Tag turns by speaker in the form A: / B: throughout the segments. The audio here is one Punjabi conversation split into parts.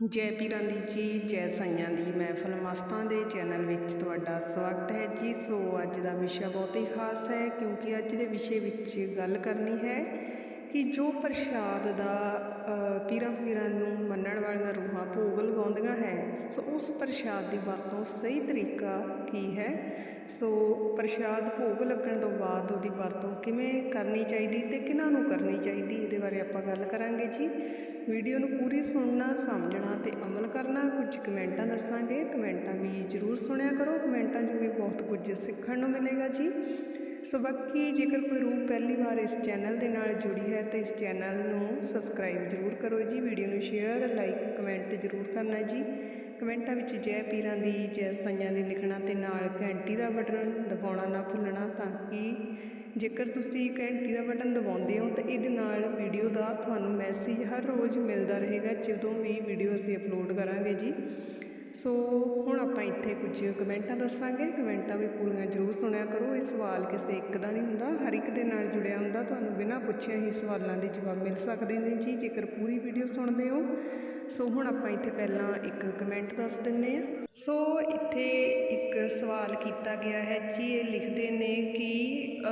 A: ਜੈ ਪੀਰਾਂ ਦੀ ਜੀ, ਜੈ ਸਾਈਆਂ ਦੀ। ਮਹਿਫਲ ਮਸਤਾਂ ਦੇ ਚੈਨਲ ਵਿੱਚ ਤੁਹਾਡਾ ਸਵਾਗਤ ਹੈ ਜੀ। ਸੋ ਅੱਜ ਦਾ ਵਿਸ਼ਾ ਬਹੁਤ ਹੀ ਖਾਸ ਹੈ, ਕਿਉਂਕਿ ਅੱਜ ਦੇ ਵਿਸ਼ੇ ਵਿੱਚ ਗੱਲ ਕਰਨੀ ਹੈ ਕਿ ਜੋ ਪ੍ਰਸ਼ਾਦ ਦਾ ਪੀਰਾਂ ਫਕੀਰਾਂ ਨੂੰ ਮੰਨਣ ਵਾਲੀਆਂ ਰੂਹਾਂ ਭੋਗ ਲਗਾਉਂਦੀਆਂ ਹੈ। ਸੋ ਉਸ ਪ੍ਰਸ਼ਾਦ ਦੀ ਵਰਤੋਂ ਸਹੀ ਤਰੀਕਾ ਕੀ ਹੈ? ਸੋ ਪ੍ਰਸ਼ਾਦ ਭੋਗ ਲੱਗਣ ਤੋਂ ਬਾਅਦ ਉਹਦੀ ਵਰਤੋਂ ਕਿਵੇਂ ਕਰਨੀ ਚਾਹੀਦੀ ਤੇ ਕਿਹਨਾਂ ਨੂੰ ਕਰਨੀ ਚਾਹੀਦੀ, ਇਹਦੇ ਬਾਰੇ ਆਪਾਂ ਗੱਲ ਕਰਾਂਗੇ ਜੀ। ਵੀਡੀਓ ਨੂੰ ਪੂਰੀ ਸੁਣਨਾ, ਸਮਝਣਾ ਤੇ ਅਮਲ ਕਰਨਾ, ਕੁਝ ਕਮੈਂਟਾਂ ਦੱਸਾਂਗੇ। ਕਮੈਂਟਾਂ ਵੀ ਜ਼ਰੂਰ ਸੁਣਿਆ ਕਰੋ। ਕਮੈਂਟਾਂ 'ਚੋਂ ਵੀ ਬਹੁਤ ਕੁਝ ਸਿੱਖਣ ਨੂੰ ਮਿਲੇਗਾ ਜੀ। ਸੋ ਬਾਕੀ ਜੇਕਰ ਕੋਈ ਰੂਹ ਪਹਿਲੀ ਵਾਰ ਇਸ ਚੈਨਲ ਦੇ ਨਾਲ ਜੁੜੀ ਹੈ ਤਾਂ ਇਸ ਚੈਨਲ ਨੂੰ ਸਬਸਕ੍ਰਾਈਬ ਜ਼ਰੂਰ ਕਰੋ ਜੀ ਵੀਡੀਓ ਨੂੰ ਸ਼ੇਅਰ ਲਾਈਕ ਕਮੈਂਟ ਜ਼ਰੂਰ ਕਰਨਾ ਜੀ। ਕਮੈਂਟਾਂ ਵਿੱਚ ਜੈ ਪੀਰਾਂ ਦੀ, ਜੈ ਸਾਈਆਂ ਦੀ ਲਿਖਣਾ ਤੇ ਨਾਲ ਘੰਟੀ ਦਾ ਬਟਨ ਦਬਾਉਣਾ ਨਾ ਭੁੱਲਣਾ ਤਾਂ ਕਿ ਜੇਕਰ ਤੁਸੀਂ ਘੰਟੀ ਦਾ ਬਟਨ ਦਬਾਉਂਦੇ ਹੋ ਤਾਂ ਇਹਦੇ ਨਾਲ ਵੀਡੀਓ ਦਾ ਤੁਹਾਨੂੰ ਮੈਸੇਜ ਹਰ ਰੋਜ਼ ਮਿਲਦਾ ਰਹੇਗਾ ਜਦੋਂ ਵੀ ਵੀਡੀਓ ਅਸੀਂ ਅਪਲੋਡ ਕਰਾਂਗੇ ਜੀ। ਸੋ ਹੁਣ ਆਪਾਂ ਇੱਥੇ ਕੁਝ ਕਮੈਂਟਾਂ ਦੱਸਾਂਗੇ। ਕਮੈਂਟਾਂ ਵੀ ਪੂਰੀਆਂ ਜ਼ਰੂਰ ਸੁਣਿਆ ਕਰੋ। ਇਹ ਸਵਾਲ ਕਿਸੇ ਇੱਕ ਦਾ ਨਹੀਂ ਹੁੰਦਾ। ਹਰ ਇੱਕ ਦੇ ਨਾਲ ਜੁੜਿਆ ਹੁੰਦਾ। ਤੁਹਾਨੂੰ ਬਿਨਾਂ ਪੁੱਛਿਆ ਹੀ ਸਵਾਲਾਂ ਦੇ ਜਵਾਬ ਮਿਲ ਸਕਦੇ ਨੇ ਜੀ, ਜੇਕਰ ਪੂਰੀ ਵੀਡੀਓ ਸੁਣਦੇ ਹੋ। ਸੋ ਹੁਣ ਆਪਾਂ ਇੱਥੇ ਪਹਿਲਾਂ ਇੱਕ ਕਮੈਂਟ ਦੱਸ ਦਿੰਨੇ ਆ। ਸੋ ਇੱਥੇ ਇੱਕ ਸਵਾਲ ਕੀਤਾ ਗਿਆ ਹੈ ਜੀ। ਇਹ ਲਿਖਦੇ ਨੇ ਕਿ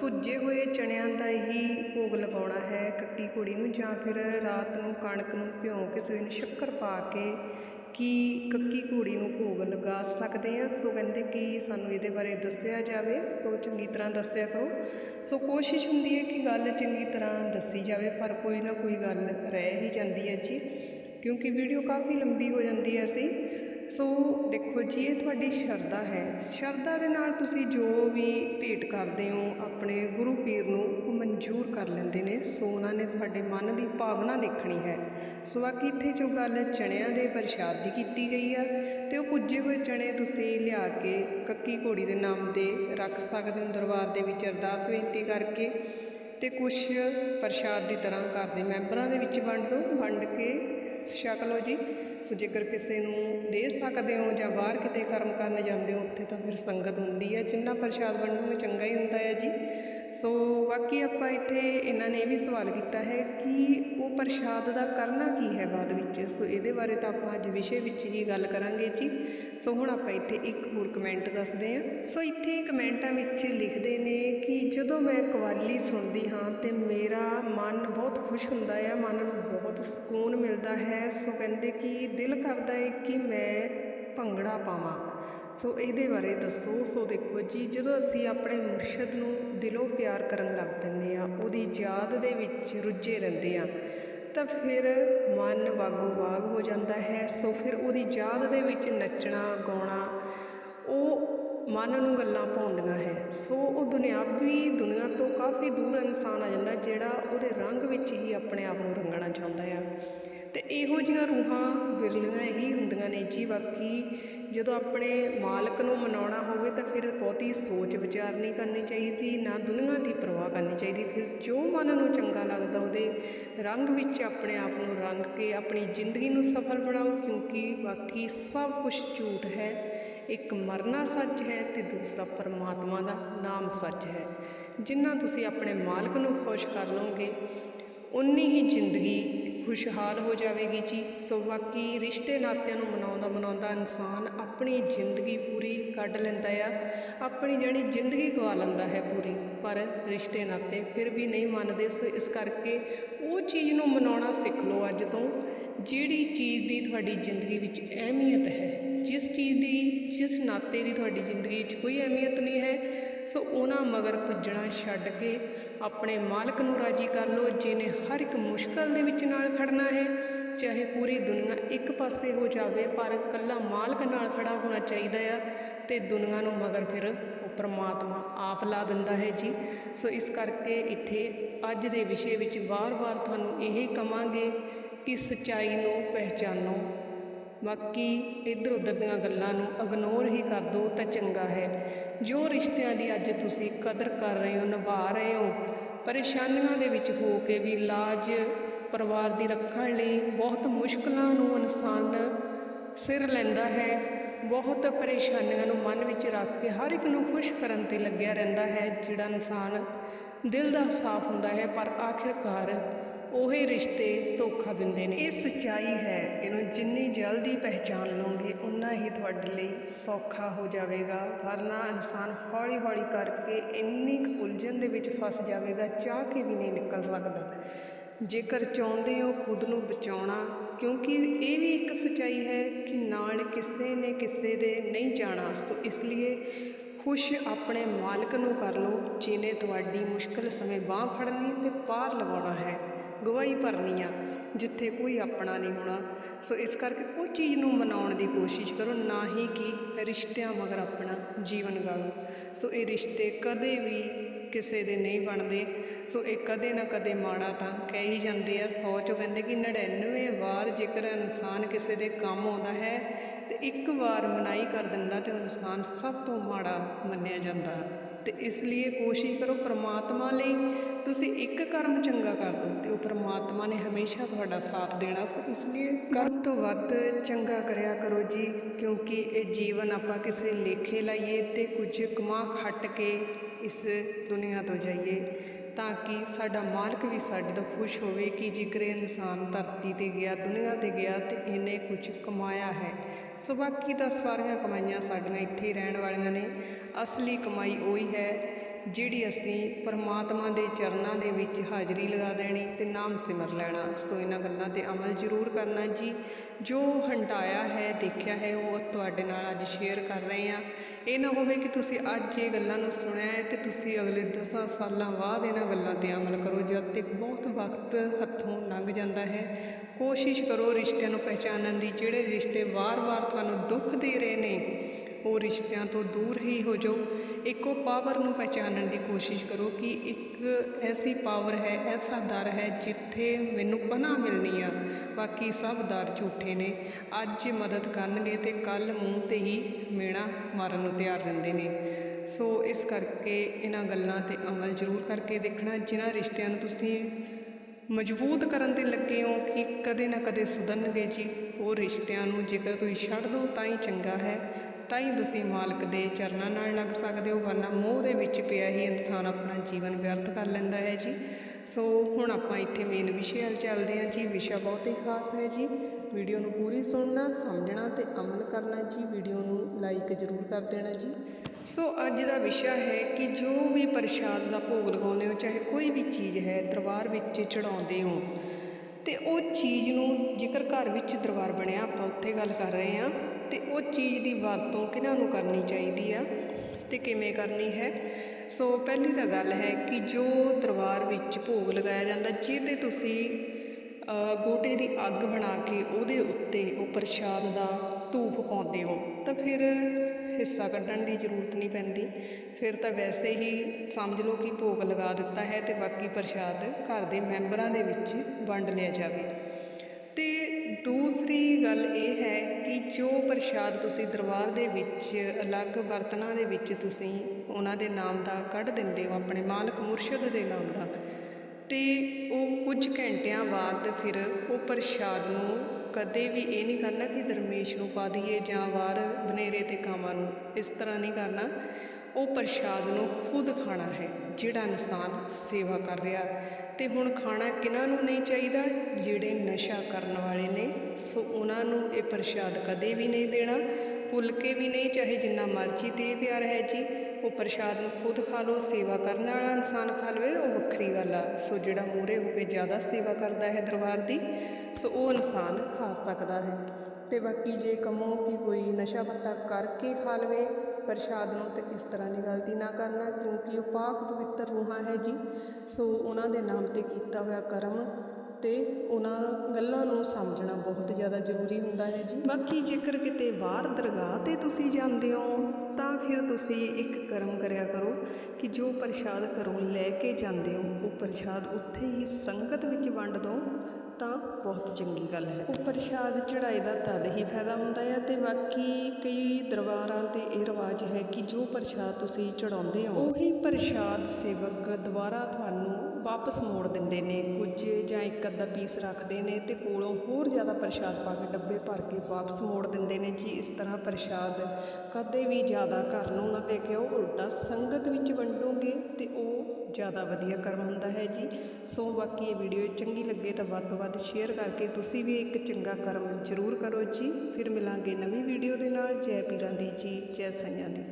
A: ਭੁੱਜੇ ਹੋਏ ਚਣਿਆਂ ਦਾ ਹੀ ਭੋਗ ਲਗਾਉਣਾ ਹੈ। ਕੱਕੀ ਕੁੜੀ ਨੂੰ ਜਾਂ ਫਿਰ ਰਾਤ ਨੂੰ ਕਣਕ ਨੂੰ ਭਿਉਂ ਕੇ ਸਵੇਰ ਨੂੰ ਸ਼ੱਕਰ ਪਾ ਕੇ ਕੀ ਕੱਕੀ ਘੋੜੀ ਨੂੰ ਭੋਗ ਲਗਾ ਸਕਦੇ ਹਾਂ ਸੋ ਕਹਿੰਦੇ ਕਿ ਸਾਨੂੰ ਇਹਦੇ ਬਾਰੇ ਦੱਸਿਆ ਜਾਵੇ। ਸੋ ਚੰਗੀ ਤਰ੍ਹਾਂ ਦੱਸਿਆ ਕਰੋ। ਸੋ ਕੋਸ਼ਿਸ਼ ਹੁੰਦੀ ਹੈ ਕਿ ਗੱਲ ਚੰਗੀ ਤਰ੍ਹਾਂ ਦੱਸੀ ਜਾਵੇ, ਪਰ ਕੋਈ ਨਾ ਕੋਈ ਗੱਲ ਰਹਿ ਹੀ ਜਾਂਦੀ ਹੈ ਜੀ। ਕਿਉਂਕਿ ਵੀਡੀਓ ਕਾਫੀ ਲੰਬੀ ਹੋ ਜਾਂਦੀ ਹੈ ਅਸੀਂ। ਸੋ ਦੇਖੋ, ਜੀ ਇਹ ਤੁਹਾਡੀ ਸ਼ਰਧਾ ਹੈ, ਸ਼ਰਧਾ ਦੇ ਨਾਲ ਤੁਸੀਂ ਜੋ ਵੀ ਭੇਟ ਕਰਦੇ ਹੋ, ਆਪਣੇ ਗੁਰੂ ਪੀਰ ਨੂੰ ਉਹ ਮਨਜ਼ੂਰ ਕਰ ਲੈਂਦੇ ਨੇ। ਸੋ ਉਹਨਾਂ ਨੇ ਤੁਹਾਡੇ ਮਨ ਦੀ ਭਾਵਨਾ ਦੇਖਣੀ ਹੈ। ਸੋ ਬਾਕੀ ਇੱਥੇ ਜੋ ਗੱਲ ਚਣਿਆਂ ਦੇ ਪ੍ਰਸ਼ਾਦ ਦੀ ਕੀਤੀ ਗਈ ਆ, ਤੇ ਉਹ ਪੁੱਜੇ ਹੋਏ ਚਣੇ ਤੁਸੀਂ ਲਿਆ ਕੇ ਕੱਕੀ ਘੋੜੀ ਦੇ ਨਾਮ 'ਤੇ ਰੱਖ ਸਕਦੇ ਹੋ ਦਰਬਾਰ ਦੇ ਵਿੱਚ ਅਰਦਾਸ ਬੇਨਤੀ ਕਰਕੇ। ਅਤੇ ਕੁਛ ਪ੍ਰਸ਼ਾਦ ਦੀ ਤਰ੍ਹਾਂ ਘਰ ਦੇ ਮੈਂਬਰਾਂ ਦੇ ਵਿੱਚ ਵੰਡ ਦਿਓ ਵੰਡ ਕੇ ਛਕ ਲਓ ਜੀ। ਸੋ ਜੇਕਰ ਕਿਸੇ ਨੂੰ ਦੇ ਸਕਦੇ ਹੋ ਜਾਂ ਬਾਹਰ ਕਿਤੇ ਕਰਮ ਕਰਨ ਜਾਂਦੇ ਹੋ, ਉੱਥੇ ਤਾਂ ਫਿਰ ਸੰਗਤ ਹੁੰਦੀ ਹੈ। ਜਿੰਨਾ ਪ੍ਰਸ਼ਾਦ ਵੰਡੋਗੇ ਚੰਗਾ ਹੀ ਹੁੰਦਾ ਹੈ ਜੀ। ਸੋ ਬਾਕੀ ਆਪਾਂ ਇੱਥੇ ਇਹਨਾਂ ਨੇ ਇਹ ਵੀ ਸਵਾਲ ਕੀਤਾ ਹੈ ਕਿ ਉਹ ਪ੍ਰਸ਼ਾਦ ਦਾ ਕਰਨਾ ਕੀ ਹੈ ਬਾਅਦ ਵਿੱਚ। ਸੋ ਇਹਦੇ ਬਾਰੇ ਤਾਂ ਆਪਾਂ ਅੱਜ ਵਿਸ਼ੇ ਵਿੱਚ ਹੀ ਗੱਲ ਕਰਾਂਗੇ ਜੀ। ਸੋ ਹੁਣ ਆਪਾਂ ਇੱਥੇ ਇੱਕ ਹੋਰ ਕਮੈਂਟ ਦੱਸਦੇ ਹਾਂ। ਸੋ ਇੱਥੇ ਕਮੈਂਟਾਂ ਵਿੱਚ ਲਿਖਦੇ ਨੇ ਕਿ ਜਦੋਂ ਮੈਂ ਕਵਾਲੀ ਸੁਣਦੀ ਹਾਂ ਤੇ ਮੇਰਾ ਮਨ ਬਹੁਤ ਖੁਸ਼ ਹੁੰਦਾ ਹੈ, ਮਨ ਨੂੰ ਬਹੁਤ ਸਕੂਨ ਮਿਲਦਾ ਹੈ। ਸੋ ਕਹਿੰਦੇ ਕਿ ਦਿਲ ਕਰਦਾ ਹੈ ਕਿ ਮੈਂ ਭੰਗੜਾ ਪਾਵਾਂ। ਸੋ ਇਹਦੇ ਬਾਰੇ ਦੱਸੋ। ਸੋ ਦੇਖੋ ਜੀ, ਜਦੋਂ ਅਸੀਂ ਆਪਣੇ ਮੁਰਸ਼ਦ ਨੂੰ ਦਿਲੋਂ ਪਿਆਰ ਕਰਨ ਲੱਗ ਪੈਂਦੇ ਆ ਉਹਦੀ ਯਾਦ ਦੇ ਵਿੱਚ ਰੁੱਝੇ ਰਹਿੰਦੇ ਆ ਤਾਂ ਫਿਰ ਮਨ ਵਾਗੋ ਵਾਗ ਹੋ ਜਾਂਦਾ ਹੈ। ਸੋ ਫਿਰ ਉਹਦੀ ਯਾਦ ਦੇ ਵਿੱਚ ਨੱਚਣਾ, ਗਾਉਣਾ, ਉਹ ਮਨ ਨੂੰ ਗੱਲਾਂ ਪਾਉਂਦੀਆਂ ਹੈ। ਸੋ ਉਹ ਦੁਨਿਆਵੀ ਦੁਨੀਆ ਤੋਂ ਕਾਫੀ ਦੂਰ ਇਨਸਾਨ ਆ ਜਾਂਦਾ ਜਿਹੜਾ ਉਹਦੇ ਰੰਗ ਵਿੱਚ ਹੀ ਆਪਣੇ ਆਪ ਨੂੰ ਰੰਗਣਾ ਚਾਹੁੰਦਾ ਆ। ਤੇ ਇਹੋ ਜਿਹੀਆਂ ਰੂਹਾਂ ਵਿਰਲੀਆਂ ਹੀ ਹੁੰਦੀਆਂ ਨੇ ਜੀ। ਬਾਕੀ ਜਦੋਂ ਆਪਣੇ ਮਾਲਕ ਨੂੰ ਮਨਾਉਣਾ ਹੋਵੇ ਤਾਂ ਫਿਰ ਬਹੁਤੀ ਸੋਚ ਵਿਚਾਰ ਨਹੀਂ ਕਰਨੀ ਚਾਹੀਦੀ, ਨਾ ਦੁਨੀਆ ਦੀ ਪਰਵਾਹ ਕਰਨੀ ਚਾਹੀਦੀ। ਫਿਰ ਜੋ ਮਨ ਨੂੰ ਚੰਗਾ ਲੱਗਦਾ ਉਹਦੇ ਰੰਗ ਵਿੱਚ ਆਪਣੇ ਆਪ ਨੂੰ ਰੰਗ ਕੇ ਆਪਣੀ ਜ਼ਿੰਦਗੀ ਨੂੰ ਸਫਲ ਬਣਾਓ, ਕਿਉਂਕਿ ਬਾਕੀ ਸਭ ਕੁਝ ਝੂਠ ਹੈ। ਇੱਕ ਮਰਨਾ ਸੱਚ ਹੈ ਤੇ ਦੂਸਰਾ ਪਰਮਾਤਮਾ ਦਾ ਨਾਮ ਸੱਚ ਹੈ। ਜਿੰਨਾ ਤੁਸੀਂ ਆਪਣੇ ਮਾਲਕ ਨੂੰ ਖੁਸ਼ ਕਰ ਲਓਗੇ ਉਨੀ ਹੀ ਜ਼ਿੰਦਗੀ ਖੁਸ਼ਹਾਲ ਹੋ ਜਾਵੇਗੀ ਜੀ। ਸੋ ਬਾਕੀ ਰਿਸ਼ਤੇ ਨਾਤਿਆਂ ਨੂੰ ਮਨਾਉਂਦਾ ਮਨਾਉਂਦਾ ਇਨਸਾਨ ਆਪਣੀ ਜ਼ਿੰਦਗੀ ਪੂਰੀ ਕੱਢ ਲੈਂਦਾ ਆ। ਆਪਣੀ ਜਿਹੜੀ ਜ਼ਿੰਦਗੀ ਗਵਾ ਲੈਂਦਾ ਹੈ ਪੂਰੀ, ਪਰ ਰਿਸ਼ਤੇ ਨਾਤੇ ਫਿਰ ਵੀ ਨਹੀਂ ਮੰਨਦੇ। ਸੋ ਇਸ ਕਰਕੇ ਉਹ ਚੀਜ਼ ਨੂੰ ਮਨਾਉਣਾ ਸਿੱਖ ਲਓ ਅੱਜ ਤੋਂ। ਜਿਹੜੀ ਚੀਜ਼ ਦੀ ਤੁਹਾਡੀ ਜ਼ਿੰਦਗੀ ਵਿੱਚ ਅਹਿਮੀਅਤ ਹੈ ਜਿਸ ਚੀਜ਼ ਦੀ, ਜਿਸ ਨਾਤੇ ਦੀ ਤੁਹਾਡੀ ਜ਼ਿੰਦਗੀ 'ਚ ਕੋਈ ਅਹਿਮੀਅਤ ਨਹੀਂ ਹੈ, ਸੋ ਉਹਨਾਂ ਮਗਰ ਭੱਜਣਾ ਛੱਡ ਕੇ ਆਪਣੇ ਮਾਲਕ ਨੂੰ ਰਾਜੀ ਕਰ ਲਓ, ਜਿਹਨੇ ਹਰ ਇੱਕ ਮੁਸ਼ਕਲ ਦੇ ਵਿੱਚ ਨਾਲ ਖੜਨਾ ਹੈ, ਚਾਹੇ ਪੂਰੀ ਦੁਨੀਆ ਇੱਕ ਪਾਸੇ ਹੋ ਜਾਵੇ, ਪਰ ਇਕੱਲਾ ਮਾਲਕ ਨਾਲ ਖੜਾ ਹੋਣਾ ਚਾਹੀਦਾ ਆ, ਤੇ ਦੁਨੀਆ ਨੂੰ ਮਗਰ ਫਿਰ ਉਹ ਪ੍ਰਮਾਤਮਾ ਆਪ ਲਾ ਦਿੰਦਾ ਹੈ ਜੀ। ਸੋ ਇਸ ਕਰਕੇ ਇੱਥੇ ਅੱਜ ਦੇ ਵਿਸ਼ੇ ਵਿੱਚ ਵਾਰ-ਵਾਰ ਤੁਹਾਨੂੰ ਇਹ ਕਵਾਂਗੇ ਕਿ ਸੱਚਾਈ ਨੂੰ ਪਹਿਚਾਨੋ। ਬਾਕੀ ਇੱਧਰ ਉੱਧਰ ਦੀਆਂ ਗੱਲਾਂ ਨੂੰ ਇਗਨੋਰ ਹੀ ਕਰ ਦਿਓ ਤਾਂ ਚੰਗਾ ਹੈ। ਜੋ ਰਿਸ਼ਤਿਆਂ ਦੀ ਅੱਜ ਤੁਸੀਂ ਕਦਰ ਕਰ ਰਹੇ ਹੋ, ਨਿਭਾ ਰਹੇ ਹੋ, ਪਰੇਸ਼ਾਨੀਆਂ ਦੇ ਵਿੱਚ ਹੋ ਕੇ ਵੀ ਇਲਾਜ ਪਰਿਵਾਰ ਦੀ ਰੱਖਣ ਲਈ ਬਹੁਤ ਮੁਸ਼ਕਲਾਂ ਨੂੰ ਇਨਸਾਨ ਸਿਰ ਲੈਂਦਾ ਹੈ। ਬਹੁਤ ਪਰੇਸ਼ਾਨੀਆਂ ਨੂੰ ਮਨ ਵਿੱਚ ਰੱਖ ਕੇ ਹਰ ਇੱਕ ਨੂੰ ਖੁਸ਼ ਕਰਨ ਤੇ ਲੱਗਿਆ ਰਹਿੰਦਾ ਹੈ, ਜਿਹੜਾ ਇਨਸਾਨ ਦਿਲ ਦਾ ਸਾਫ਼ ਹੁੰਦਾ ਹੈ, ਪਰ ਆਖਿਰਕਾਰ ਉਹੀ ਰਿਸ਼ਤੇ ਧੋਖਾ ਦਿੰਦੇ ਨੇ। ਇਹ ਸੱਚਾਈ ਹੈ, ਇਹਨੂੰ ਜਿੰਨੀ ਜਲਦੀ ਪਹਿਚਾਨ ਲਓਗੇ ਉਨਾ ਹੀ ਤੁਹਾਡੇ ਲਈ ਸੌਖਾ ਹੋ ਜਾਵੇਗਾ। ਵਰਨਾ ਇਨਸਾਨ ਹੌਲੀ ਹੌਲੀ ਕਰਕੇ ਇੰਨੀ ਕੁ ਉਲਝਣ ਦੇ ਵਿੱਚ ਫਸ ਜਾਵੇਗਾ, ਚਾਹ ਕੇ ਵੀ ਨਹੀਂ ਨਿਕਲ ਸਕਦਾ। ਜੇਕਰ ਚਾਹੁੰਦੇ ਹੋ ਖੁਦ ਨੂੰ ਬਚਾਉਣਾ, ਕਿਉਂਕਿ ਇਹ ਵੀ ਇੱਕ ਸੱਚਾਈ ਹੈ ਕਿ ਨਾਲ ਕਿਸੇ ਨੇ ਕਿਸੇ ਦੇ ਨਹੀਂ ਜਾਣਾ, ਸੋ ਇਸ ਲਈ ਖੁਸ਼ ਆਪਣੇ ਮਾਲਕ ਨੂੰ ਕਰ ਲਓ ਜਿਹਨੇ ਤੁਹਾਡੀ ਮੁਸ਼ਕਲ ਸਮੇਂ ਬਾਹ ਫੜਨੀ ਤੇ ਪਾਰ ਲਗਾਉਣਾ ਹੈ। ਗਵਾਹੀ ਭਰਨੀ ਆ, ਜਿੱਥੇ ਕੋਈ ਆਪਣਾ ਨਹੀਂ ਹੋਣਾ। ਸੋ ਇਸ ਕਰਕੇ ਉਹ ਚੀਜ਼ ਨੂੰ ਮਨਾਉਣ ਦੀ ਕੋਸ਼ਿਸ਼ ਕਰੋ, ਨਾ ਹੀ ਕਿ ਰਿਸ਼ਤਿਆਂ ਮਗਰ ਆਪਣਾ ਜੀਵਨ ਗਾਲੋ। ਸੋ ਇਹ ਰਿਸ਼ਤੇ ਕਦੇ ਵੀ ਕਿਸੇ ਦੇ ਨਹੀਂ ਬਣਦੇ। ਸੋ ਇਹ ਕਦੇ ਨਾ ਕਦੇ ਮਾੜਾ ਤਾਂ ਕਹਿ ਹੀ ਜਾਂਦੇ ਆ। ਸੌ ਚੋਂ ਕਹਿੰਦੇ ਕਿ 99 ਵਾਰ ਜੇਕਰ ਇਨਸਾਨ ਕਿਸੇ ਦੇ ਕੰਮ ਆਉਂਦਾ ਹੈ, ਤੇ ਇੱਕ ਵਾਰ ਮਨਾਈ ਕਰ ਦਿੰਦਾ ਤੇ ਉਹ ਇਨਸਾਨ ਸਭ ਤੋਂ ਮਾੜਾ ਮੰਨਿਆ ਜਾਂਦਾ। ਤੇ ਇਸ ਲਈ ਕੋਸ਼ਿਸ਼ ਕਰੋ ਪ੍ਰਮਾਤਮਾ ਲਈ। ਤੁਸੀਂ ਇੱਕ ਕਰਮ ਚੰਗਾ ਕਰ ਦਿਓ ਤੇ ਉਹ ਪ੍ਰਮਾਤਮਾ ਨੇ ਹਮੇਸ਼ਾ ਤੁਹਾਡਾ ਸਾਥ ਦੇਣਾ ਸੋ ਇਸ ਲਈ ਵੱਧ ਤੋਂ ਵੱਧ ਚੰਗਾ ਕਰਿਆ ਕਰੋ ਜੀ, ਕਿਉਂਕਿ ਇਹ ਜੀਵਨ ਆਪਾਂ ਕਿਸੇ ਲੇਖੇ ਲਾਈਏ ਤੇ ਕੁਝ ਕਮਾ ਖੱਟ ਕੇ ਇਸ ਦੁਨੀਆ ਤੋਂ ਜਾਈਏ। ਤਾਂ ਕਿ ਸਾਡਾ ਮਾਲਕ ਵੀ ਸਾਡੇ ਤੋਂ ਖੁਸ਼ ਹੋਵੇ ਕਿ ਜੇਕਰ ਇਹ ਇਨਸਾਨ ਧਰਤੀ ਤੇ ਗਿਆ, ਦੁਨੀਆ ਤੇ ਗਿਆ ਤੇ ਇਹਨੇ ਕੁਝ ਕਮਾਇਆ ਹੈ। ਸੋ ਬਾਕੀ ਤਾਂ ਸਾਰੀਆਂ ਕਮਾਈਆਂ ਸਾਡੀਆਂ ਇੱਥੇ ਰਹਿਣ ਵਾਲੀਆਂ ਨੇ। ਅਸਲੀ ਕਮਾਈ ਉਹੀ ਹੈ ਜਿਹੜੀ ਅਸੀਂ ਪਰਮਾਤਮਾ ਦੇ ਚਰਨਾਂ ਦੇ ਵਿੱਚ ਹਾਜ਼ਰੀ ਲਗਾ ਦੇਣੀ ਤੇ ਨਾਮ ਸਿਮਰ ਲੈਣਾ। ਸੋ ਇਹਨਾਂ ਗੱਲਾਂ ਤੇ ਅਮਲ ਜ਼ਰੂਰ ਕਰਨਾ ਜੀ। ਜੋ ਹੰਡਾਇਆ ਹੈ, ਦੇਖਿਆ ਹੈ, ਉਹ ਤੁਹਾਡੇ ਨਾਲ ਅੱਜ ਸ਼ੇਅਰ ਕਰ ਰਹੇ ਹਾਂ। ਇਹ ਨਾ ਹੋਵੇ ਕਿ ਤੁਸੀਂ ਅੱਜ ਇਹ ਗੱਲਾਂ ਨੂੰ ਸੁਣਿਆ ਹੈ ਤੇ ਤੁਸੀਂ ਅਗਲੇ 10 ਸਾਲਾਂ ਬਾਅਦ ਇਹਨਾਂ ਗੱਲਾਂ ਤੇ ਅਮਲ ਕਰੋ, ਜਦ ਤੱਕ ਬਹੁਤ ਵਕਤ ਹੱਥੋਂ ਲੰਘ ਜਾਂਦਾ ਹੈ। ਕੋਸ਼ਿਸ਼ ਕਰੋ ਰਿਸ਼ਤਿਆਂ ਨੂੰ ਪਹਿਚਾਨਣ ਦੀ, ਜਿਹੜੇ ਰਿਸ਼ਤੇ ਵਾਰ-ਵਾਰ ਤੁਹਾਨੂੰ ਦੁੱਖ ਦੇ ਰਹੇ ਨੇ, ਉਹ ਰਿਸ਼ਤਿਆਂ ਤੋਂ ਦੂਰ ਹੀ ਹੋ ਜਾਓ। ਇੱਕੋ ਪਾਵਰ ਨੂੰ ਪਹਿਚਾਨਣ ਦੀ ਕੋਸ਼ਿਸ਼ ਕਰੋ ਕਿ ਇੱਕ ਐਸੀ ਪਾਵਰ ਹੈ, ਐਸਾ ਦਰ ਹੈ ਜਿੱਥੇ ਮੈਨੂੰ ਪਨਾਹ ਮਿਲਣੀ ਆ। ਬਾਕੀ ਸਭ ਦਰ ਝੂਠੇ ਨੇ। ਅੱਜ ਮਦਦ ਕਰਨਗੇ ਤੇ ਕੱਲ ਮੂੰਹ ਤੇ ਹੀ ਮੇਣਾ ਮਾਰਨ ਤਿਆਰ ਰਹਿੰਦੇ ਨੇ। ਸੋ ਇਸ ਕਰਕੇ ਇਹਨਾਂ ਗੱਲਾਂ ਤੇ ਅਮਲ ਜ਼ਰੂਰ ਕਰਕੇ ਦੇਖਣਾ, ਜਿਨ੍ਹਾਂ ਰਿਸ਼ਤਿਆਂ ਨੂੰ ਤੁਸੀਂ ਮਜ਼ਬੂਤ ਕਰਨ ਤੇ ਲੱਗੇ ਹੋ ਕਿ ਕਦੇ ਨਾ ਕਦੇ ਸੁਧਰਨਗੇ ਜੀ, ਉਹ ਰਿਸ਼ਤਿਆਂ ਨੂੰ ਜੇਕਰ ਤੁਸੀਂ ਛੱਡ ਦਿਓ ਤਾਂ ਹੀ ਚੰਗਾ ਹੈ, ਤਾਂ ਹੀ ਤੁਸੀਂ ਮਾਲਕ ਦੇ ਚਰਨਾਂ ਨਾਲ ਲੱਗ ਸਕਦੇ ਹੋ, ਵਰਨਾ ਮੋਹ ਦੇ ਵਿੱਚ ਪਿਆ ਹੀ ਇਨਸਾਨ ਆਪਣਾ ਜੀਵਨ ਵਿਅਰਥ ਕਰ ਲੈਂਦਾ ਹੈ ਜੀ। ਸੋ ਹੁਣ ਆਪਾਂ ਇੱਥੇ ਮੇਨ ਵਿਸ਼ੇ ਵੱਲ ਚੱਲਦੇ ਹਾਂ ਜੀ, ਵਿਸ਼ਾ ਬਹੁਤ ਹੀ ਖਾਸ ਹੈ ਜੀ। ਵੀਡੀਓ ਨੂੰ ਪੂਰੀ ਸੁਣਨਾ, ਸਮਝਣਾ ਤੇ ਅਮਲ ਕਰਨਾ ਜੀ, ਵੀਡੀਓ ਨੂੰ ਲਾਈਕ ਜ਼ਰੂਰ ਕਰ ਦੇਣਾ ਜੀ। ਸੋ ਅੱਜ ਦਾ ਵਿਸ਼ਾ ਹੈ ਕਿ ਜੋ ਵੀ ਪ੍ਰਸ਼ਾਦ ਦਾ ਭੋਗ ਲਗਾਉਂਦੇ ਹੋ, ਚਾਹੇ ਕੋਈ ਵੀ ਚੀਜ਼ ਹੈ ਦਰਬਾਰ ਵਿੱਚ ਚੜਾਉਂਦੇ ਹੋ, ਤੇ ਉਹ ਚੀਜ਼ ਨੂੰ ਜੇਕਰ ਘਰ ਵਿੱਚ ਦਰਬਾਰ ਬਣਿਆ, ਆਪਾਂ ਉੱਥੇ ਗੱਲ ਕਰ ਰਹੇ ਹਾਂ, ਤੇ ਉਹ ਚੀਜ਼ ਦੀ ਵਰਤੋਂ ਕਿਹਨਾਂ ਨੂੰ ਕਰਨੀ ਚਾਹੀਦੀ ਆ ਤੇ ਕਿਵੇਂ ਕਰਨੀ ਹੈ? ਸੋ ਪਹਿਲੀ ਤਾਂ ਗੱਲ ਹੈ ਕਿ ਜੋ ਦਰਬਾਰ ਵਿੱਚ ਭੋਗ ਲਗਾਇਆ ਜਾਂਦਾ, ਜਿਹਦੇ ਤੁਸੀਂ ਗੋਟੇ ਦੀ ਅੱਗ ਬਣਾ ਕੇ ਉਹਦੇ ਉੱਤੇ ਉਹ ਪ੍ਰਸ਼ਾਦ ਦਾ ਧੂਪ ਪਾਉਂਦੇ ਹੋ ਤਾਂ ਫਿਰ ਹਿੱਸਾ ਕੱਢਣ ਦੀ ਜ਼ਰੂਰਤ ਨਹੀਂ ਪੈਂਦੀ। ਫਿਰ ਤਾਂ ਵੈਸੇ ਹੀ ਸਮਝ ਲਓ ਕਿ ਭੋਗ ਲਗਾ ਦਿੱਤਾ ਹੈ ਤੇ ਬਾਕੀ ਪ੍ਰਸ਼ਾਦ ਘਰ ਦੇ ਮੈਂਬਰਾਂ ਦੇ ਵਿੱਚ ਵੰਡ ਲਿਆ ਜਾਵੇ। ਤੇ ਦੂਸਰੀ ਗੱਲ ਇਹ ਹੈ ਕਿ ਜੋ ਪ੍ਰਸ਼ਾਦ ਤੁਸੀਂ ਦਰਬਾਰ ਦੇ ਵਿੱਚ, ਅਲੱਗ ਬਰਤਨਾਂ ਦੇ ਵਿੱਚ ਤੁਸੀਂ ਉਹਨਾਂ ਦੇ ਨਾਮ ਦਾ ਕੱਢ ਦਿੰਦੇ ਹੋ, ਆਪਣੇ ਮਾਲਕ ਮੁਰਸ਼ਦ ਦੇ ਨਾਮ ਦਾ, ਤੇ ਉਹ ਕੁਝ ਘੰਟਿਆਂ ਬਾਅਦ ਫਿਰ ਉਹ ਪ੍ਰਸ਼ਾਦ ਨੂੰ ਕਦੇ ਵੀ ਇਹ ਨਹੀਂ ਕਰਨਾ ਕਿ ਦਰਮੇਸ਼ ਨੂੰ ਪਾ ਦਈਏ ਜਾਂ ਬਾਹਰ ਬਨੇਰੇ ਤੇ ਕਾਵਾਂ ਨੂੰ। ਇਸ ਤਰ੍ਹਾਂ ਨਹੀਂ ਕਰਨਾ। ਉਹ ਪ੍ਰਸ਼ਾਦ ਨੂੰ ਖੁਦ ਖਾਣਾ ਹੈ, ਜਿਹੜਾ ਇਨਸਾਨ ਸੇਵਾ ਕਰ ਰਿਹਾ। ਤੇ ਹੁਣ ਖਾਣਾ ਕਿਹਨਾਂ ਨੂੰ ਨਹੀਂ ਚਾਹੀਦਾ? ਜਿਹੜੇ ਨਸ਼ਾ ਕਰਨ ਵਾਲੇ ਨੇ। ਸੋ ਉਹਨਾਂ ਨੂੰ ਇਹ ਪ੍ਰਸ਼ਾਦ ਕਦੇ ਵੀ ਨਹੀਂ ਦੇਣਾ। ਭੁੱਲ ਕੇ ਵੀ ਨਹੀਂ, ਚਾਹੇ ਜਿੰਨਾ ਮਰਜ਼ੀ 'ਤੇ ਪਿਆਰ ਹੈ ਜੀ। ਉਹ ਪ੍ਰਸ਼ਾਦ ਨੂੰ ਖੁਦ ਖਾ ਲਓ, ਸੇਵਾ ਕਰਨ ਵਾਲਾ ਇਨਸਾਨ ਖਾ ਲਵੇ, ਉਹ ਵੱਖਰੀ ਗੱਲ ਆ। ਸੋ ਜਿਹੜਾ ਮੂਹਰੇ ਹੋ ਕੇ ਜ਼ਿਆਦਾ ਸੇਵਾ ਕਰਦਾ ਹੈ ਦਰਬਾਰ ਦੀ, ਸੋ ਉਹ ਇਨਸਾਨ ਖਾ ਸਕਦਾ ਹੈ। ਤੇ ਬਾਕੀ ਜੇ ਕਮੋ ਕਿ ਕੋਈ ਨਸ਼ਾ ਪੱਤਾ ਕਰਕੇ ਖਾ ਲਵੇ, ਪ੍ਰਸ਼ਾਦ ਨੂੰ ਤੇ ਇਸ ਤਰ੍ਹਾਂ ਦੀ ਗਲਤੀ ਨਾ ਕਰਨਾ, ਕਿਉਂਕਿ ਉਹ ਪਾਕ ਪਵਿੱਤਰ ਰੂਹਾਂ ਹੈ ਜੀ। ਸੋ ਉਹਨਾਂ ਦੇ ਨਾਮ ਤੇ ਕੀਤਾ ਹੋਇਆ ਕਰਮ ਤੇ ਉਹਨਾਂ ਗੱਲਾਂ ਨੂੰ ਸਮਝਣਾ ਬਹੁਤ ਜ਼ਿਆਦਾ ਜ਼ਰੂਰੀ ਹੁੰਦਾ ਹੈ ਜੀ। ਬਾਕੀ ਜੇਕਰ ਕਿਤੇ ਬਾਹਰ ਦਰਗਾਹ ਤੇ ਤੁਸੀਂ ਜਾਂਦੇ ਹੋ ਤਾਂ ਫਿਰ ਤੁਸੀਂ ਇੱਕ ਕਰਮ ਕਰਿਆ ਕਰੋ ਕਿ ਜੋ ਪ੍ਰਸ਼ਾਦ ਘਰੋਂ ਲੈ ਕੇ ਜਾਂਦੇ ਹੋ, ਉਹ ਪ੍ਰਸ਼ਾਦ ਉੱਥੇ ਹੀ ਸੰਗਤ ਵਿੱਚ ਵੰਡ ਦਿਓ ਤਾਂ ਬਹੁਤ ਚੰਗੀ ਗੱਲ ਹੈ। ਉਹ ਪ੍ਰਸ਼ਾਦ ਚੜਾਈ ਦਾ ਤਦ ਹੀ ਫਾਇਦਾ ਹੁੰਦਾ ਹੈ ਤੇ ਬਾਕੀ ਕਈ ਦਰਬਾਰਾਂ ਤੇ ਇਹ ਰਿਵਾਜ ਹੈ ਕਿ ਜੋ ਪ੍ਰਸ਼ਾਦ ਤੁਸੀਂ ਚੜਾਉਂਦੇ ਹੋ, ਉਹੀ ਪ੍ਰਸ਼ਾਦ ਸੇਵਕ ਦੁਬਾਰਾ ਤੁਹਾਨੂੰ ਵਾਪਸ ਮੋੜ ਦਿੰਦੇ ਨੇ, ਕੁਝ ਜਾਂ ਇੱਕ ਅੱਧਾ ਪੀਸ ਰੱਖਦੇ ਨੇ ਤੇ ਕੋਲੋਂ ਹੋਰ ਜ਼ਿਆਦਾ ਪ੍ਰਸ਼ਾਦ ਪਾ ਕੇ ਡੱਬੇ ਭਰ ਕੇ ਵਾਪਸ ਮੋੜ ਦਿੰਦੇ ਨੇ, ਜੀ ਇਸ ਤਰ੍ਹਾਂ ਪ੍ਰਸ਼ਾਦ ਕਦੇ ਵੀ ਜ਼ਿਆਦਾ ਘਰ ਨੂੰ ਨਾ ਲੈ ਕੇ ਉਹ ਉਲਟਾ ਸੰਗਤ ਵਿੱਚ ਵੰਡੋਗੇ ਤੇ ਉਹ ਜ਼ਿਆਦਾ ਵਧੀਆ ਕਰਮ ਹੁੰਦਾ ਹੈ ਜੀ। ਸੋ ਬਾਕੀ ਇਹ ਵੀਡੀਓ ਚੰਗੀ ਲੱਗੇ ਤਾਂ ਵੱਧ ਤੋਂ ਵੱਧ ਸ਼ੇਅਰ ਕਰਕੇ ਤੁਸੀਂ ਵੀ ਇੱਕ ਚੰਗਾ ਕਰਮ ਜ਼ਰੂਰ ਕਰੋ ਜੀ। ਫਿਰ ਮਿਲਾਂਗੇ ਨਵੀਂ ਵੀਡੀਓ ਦੇ ਨਾਲ। ਜੈ ਪੀਰਾਂ ਦੀ ਜੀ, ਜੈ ਸਾਈਆਂ ਦੀ।